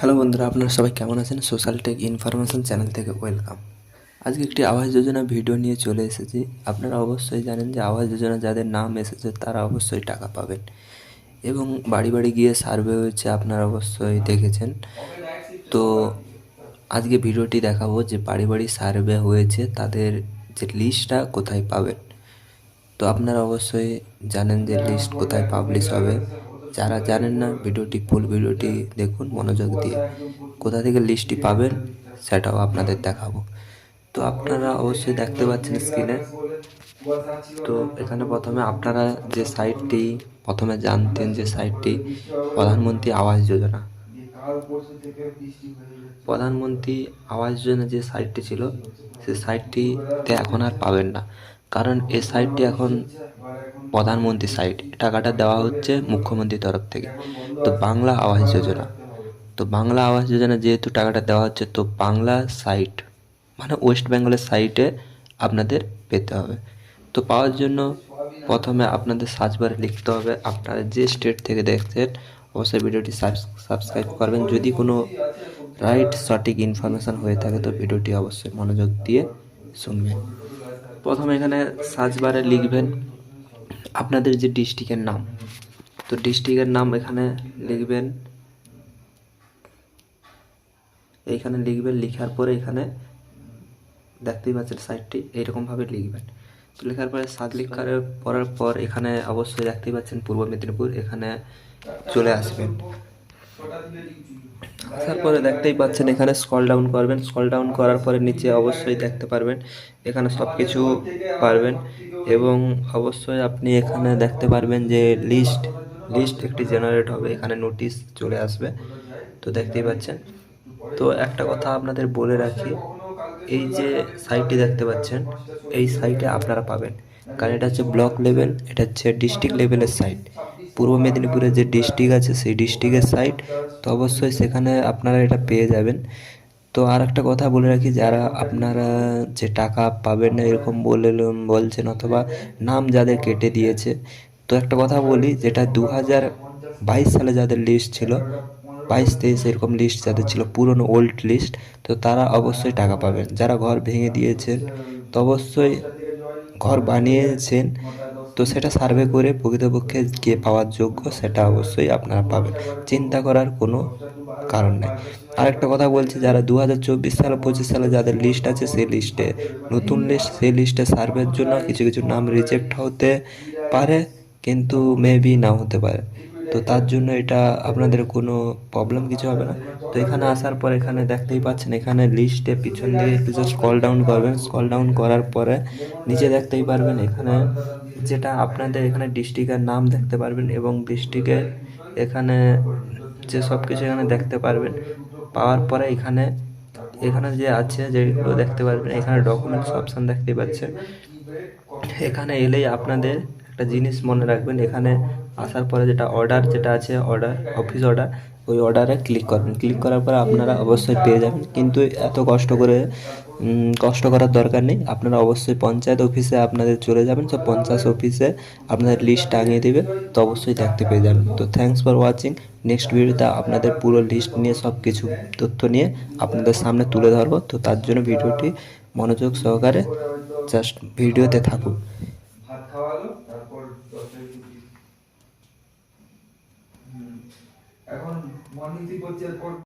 Hello বন্ধুরা, আপনারা সবাই কেমন আছেন? সোশ্যাল টেক ইনফরমেশন চ্যানেল থেকে ওয়েলকাম আজকে একটি আবাস যোজনা ভিডিও নিয়ে চলে এসেছি। আপনারা অবশ্যই জানেন যে আবাস যোজনা যাদের নাম এসেছে, তারা অবশ্যই টাকা পাবেন। এবং বাড়ি বাড়ি গিয়ে সার্ভে হয়েছে, আপনারা অবশ্যই দেখেছেন। তো আজকে ভিডিওটি দেখাবো যে বাড়ি বাড়ি সার্ভে হয়েছে, তাদের যে লিস্টটা কোথায় পাবেন। তো আপনারা অবশ্যই জানেন যে লিস্ট কোথায় পাবলিশ হবে। যারা জানেন না, ভিডিওটি ফুল ভিডিওটি দেখুন, মনোযোগ দিয়ে। কোথা থেকে লিস্টটি পাবেন, সেটাও আপনাদের দেখাবো। তো আপনারা অবশ্যই দেখতে পাচ্ছেন স্ক্রিনে তো এখানে প্রথমে আপনারা যে সাইটটি প্রথমে জানতেন যে সাইটটি প্রধানমন্ত্রী আবাস যোজনা। প্রধানমন্ত্রী আবাস যোজনা যে সাইটটি ছিল সেই সাইটটিতে এখন আর পাবেন না। কারণ এই সাইটটি এখন প্রধানমন্ত্রী সাইট টাকাটা দেওয়া হচ্ছে মুখ্যমন্ত্রীর তরফ থেকে। তো বাংলা আবাস যোজনা, তো বাংলা আবাস যোজনা যেহেতু টাকাটা দেওয়া হচ্ছে, তো বাংলা সাইট মানে ওয়েস্ট বেঙ্গলের সাইটে আপনাদের পেতে হবে। তো পাওয়ার জন্য প্রথমে আপনাদের সার্চ বারে লিখতে হবে, আপনারা যে স্টেট থেকে দেখছেন, অবশ্যই ভিডিওটি সাবস্ক্রাইব করবেন। যদি কোনো রাইট সঠিক ইনফরমেশান হয়ে থাকে, তো ভিডিওটি অবশ্যই মনোযোগ দিয়ে শুনবেন। প্রথমে এখানে সার্চ বারে লিখবেন আপনাদের যে ডিস্ট্রিক্টের নাম, তো ডিস্ট্রিক্টের নাম এখানে লিখবেন এইখানে লিখবেন, লেখার পরে এখানে দেখতেই পাচ্ছেন সাইটটি, এইরকমভাবে লিখবেন। তো লেখার পরে সাত লেখার পড়ার পর এখানে অবশ্যই দেখতেই পাচ্ছেন পূর্ব মেদিনীপুর, এখানে চলে আসবেন। আসার পরে দেখতেই পাচ্ছেন এখানে স্কল ডাউন করবেন। স্কল ডাউন করার পরে নিচে অবশ্যই দেখতে পারবেন। এখানে সব কিছু পারবেন এবং অবশ্যই আপনি এখানে দেখতে পারবেন যে লিস্ট লিস্ট একটি জেনারেট হবে। এখানে নোটিশ চলে আসবে। তো দেখতেই পাচ্ছেন। তো একটা কথা আপনাদের বলে রাখি, এই যে সাইটটি দেখতে পাচ্ছেন, এই সাইটে আপনারা পাবেন। কারণ এটা হচ্ছে ব্লক লেভেল এটা হচ্ছে ডিস্ট্রিক্ট লেভেলের সাইট পূর্ব মেদিনীপুরের যে ডিস্ট্রিক্ট আছে, সেই ডিস্ট্রিক্টের সাইট তো অবশ্যই সেখানে আপনারা এটা পেয়ে যাবেন। তো আর একটা কথা বলে রাখি, যারা আপনারা যে টাকা পাবেন না এরকম বলে বলছেন অথবা নাম যাদের কেটে দিয়েছে, তো একটা কথা বলি, যেটা দু হাজার বাইশ সালে যাদের লিস্ট ছিল, বাইশ তেইশ এরকম লিস্ট যাদের ছিল, পুরনো ওল্ড লিস্ট তো তারা অবশ্যই টাকা পাবেন। যারা ঘর ভেঙে দিয়েছেন, তো অবশ্যই ঘর বানিয়েছেন, তো সেটা সার্ভে করে প্রকৃতপক্ষে কে পাওয়ার যোগ্য সেটা অবশ্যই আপনারা পাবেন। চিন্তা করার কোনো কারণ নেই। আরেকটা কথা বলছি, যারা দু হাজার চব্বিশ সালে, পঁচিশ সালে যাদের লিস্ট আছে, সেই লিস্টে নতুন লিস্ট সেই লিস্টে সার্ভের জন্য কিছু কিছু নাম রিজেক্ট হতে পারে, কিন্তু মেবি নাও হতে পারে। তো তার জন্য এটা আপনাদের কোনো প্রবলেম কিছু হবে না। তো এখানে আসার পর এখানে দেখতেই পাচ্ছেন, এখানে লিস্টে পিছন দিকে কিছু স্কল ডাউন করবেন। স্কল ডাউন করার পরে নিচে দেখতেই পারবেন এখানে যেটা আপনাদের এখানে ডিস্ট্রিক্টের নাম দেখতে পারবেন এবং ডিস্ট্রিক্টের এখানে যে সব কিছু এখানে দেখতে পারবেন। পাওয়ার পরে এখানে এখানে যে আছে যেগুলো দেখতে পারবেন, এখানে ডকুমেন্টস অপশান দেখতে পাচ্ছেন। এখানে এলেই আপনাদের একটা জিনিস মনে রাখবেন, এখানে আসার পরে যেটা অর্ডার যেটা আছে অর্ডার অফিস অর্ডার ওই অর্ডারে ক্লিক করবেন। ক্লিক করার পরে আপনারা অবশ্যই পেয়ে যাবেন। কিন্তু এত কষ্ট করে কষ্ট করার দরকার নেই। আপনারা অবশ্যই পঞ্চায়েত অফিসে আপনাদের চলে যাবেন। সব পঞ্চায়েত অফিসে আপনাদের লিস্ট টাঙিয়ে দেবে। তো অবশ্যই দেখতে পেয়ে যাবেন। তো থ্যাংকস ফর ওয়াচিং নেক্সট ভিডিওতে আপনাদের পুরো লিস্ট নিয়ে, সব কিছু তথ্য নিয়ে আপনাদের সামনে তুলে ধরবো। তো তার জন্য ভিডিওটি মনোযোগ সহকারে জাস্ট ভিডিওতে থাকুন পর করছে এরপর